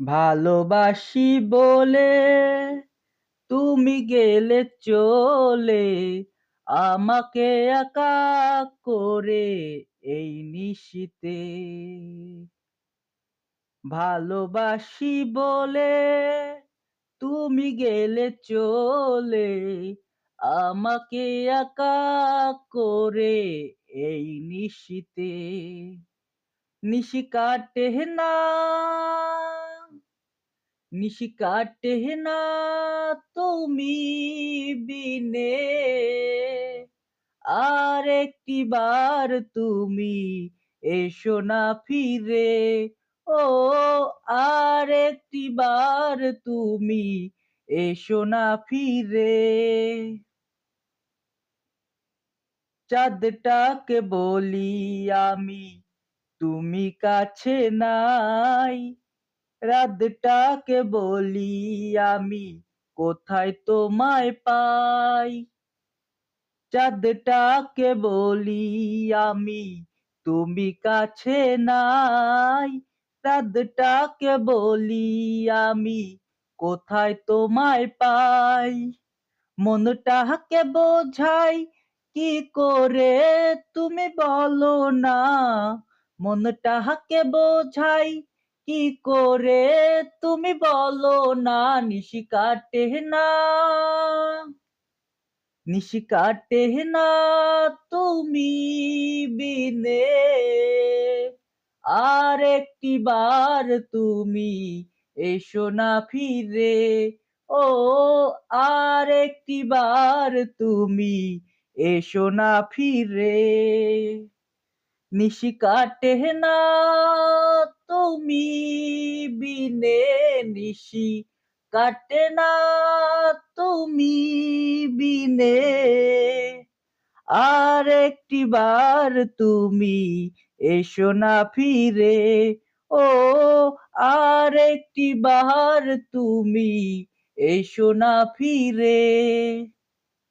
ভালোবাসি বলে তুমি গেলে চলে, আমাকে একা করে এই নিশীতে। ভালোবাসি বলে তুমি গেলে চলে, আমাকে একা করে এই নিশীতে। নিশি কাটে না নিশি কাটে না তুমি বিনে। আর একটি বার তুমি এসো না ফিরে। ও, আর একটি বার তুমি এসো না ফিরে। চাঁদটাকে বলি আমি, তুমি কাছে নাই। রাতটাকে বলি আমি? কোথায় তোমায় পাই? চাঁদটাকে বলি আমি? তুমি কাছে নাই। রাতটাকে বলি আমি? কোথায় তোমায় পাই? মনটাকে বোঝাই? কি করে তুমি বলো না? মনটাকে বোঝাই? কি করে তুমি বলো না, নিশি কাটে না। নিশি কাটে না তুমি বিনে। আর একটি বার তুমি এসো না ফিরে। ও, আর একটি বার তুমি এসো না ফিরে। নিশি কাটে না তুমি বিনে নিশি, কাটে না তুমি বিনে। আর একটি বার তুমি এসো না ফিরে, ও আর একটি বার তুমি এসো না ফিরে।